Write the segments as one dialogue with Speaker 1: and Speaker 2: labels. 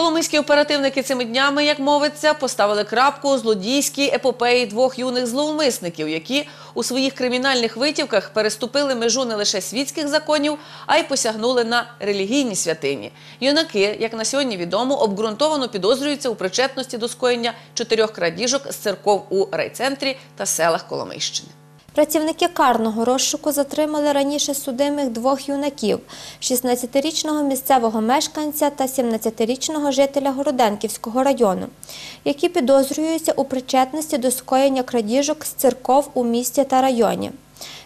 Speaker 1: Коломийські оперативники цими днями, як мовиться, поставили крапку у злодійській епопеї двох юних зловмисників, які у своїх кримінальних витівках переступили межу не лише світських законів, а й посягнули на релігійні святині. Юнаки, як на сьогодні відомо, обґрунтовано підозрюються у причетності до скоєння чотирьох крадіжок з церков у райцентрі та селах Коломийщини.
Speaker 2: Працівники карного розшуку затримали раніше судимих двох юнаків – 16-річного місцевого мешканця та 17-річного жителя Городенківського району, які підозрюються у причетності до скоєння крадіжок з церков у місті та районі.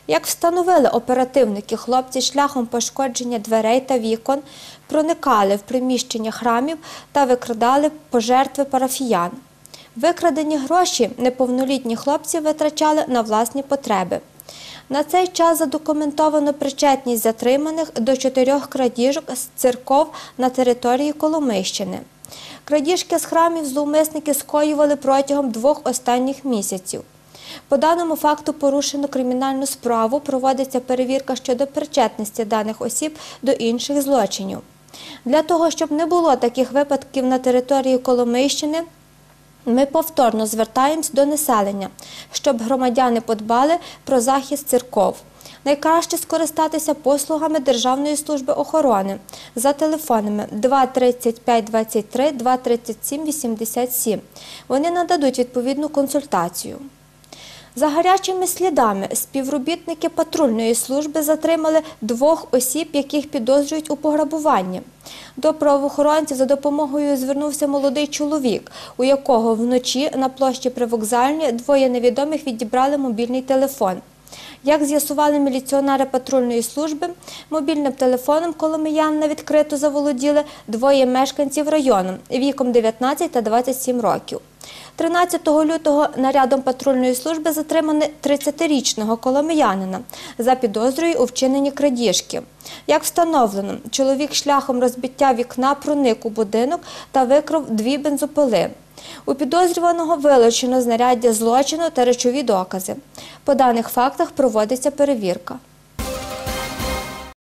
Speaker 2: Як встановили оперативники, хлопці шляхом пошкодження дверей та вікон проникали в приміщення храмів та викрадали пожертви парафіян. Викрадені гроші неповнолітні хлопці витрачали на власні потреби. На цей час задокументовано причетність затриманих до чотирьох крадіжок з церков на території Коломийщини. Крадіжки з храмів зловмисники скоювали протягом двох останніх місяців. По даному факту порушено кримінальну справу, проводиться перевірка щодо причетності даних осіб до інших злочинів. Для того, щоб не було таких випадків на території Коломийщини, ми повторно звертаємось до населення, щоб громадяни подбали про захист церков. Найкраще скористатися послугами Державної служби охорони за телефонами 235 23 237 87. Вони нададуть відповідну консультацію. За гарячими слідами співробітники патрульної служби затримали двох осіб, яких підозрюють у пограбуванні. До правоохоронців за допомогою звернувся молодий чоловік, у якого вночі на площі Привокзальні двоє невідомих відібрали мобільний телефон. Як з'ясували міліціонери патрульної служби, мобільним телефоном коломиян відкрито заволоділи двоє мешканців району віком 19 та 27 років. 13 лютого нарядом патрульної служби затримали 30-річного коломиянина за підозрою у вчиненні крадіжки. Як встановлено, чоловік шляхом розбиття вікна проник у будинок та викрав дві бензопили. У підозрюваного вилучено знаряддя злочину та речові докази. По даних фактах проводиться перевірка.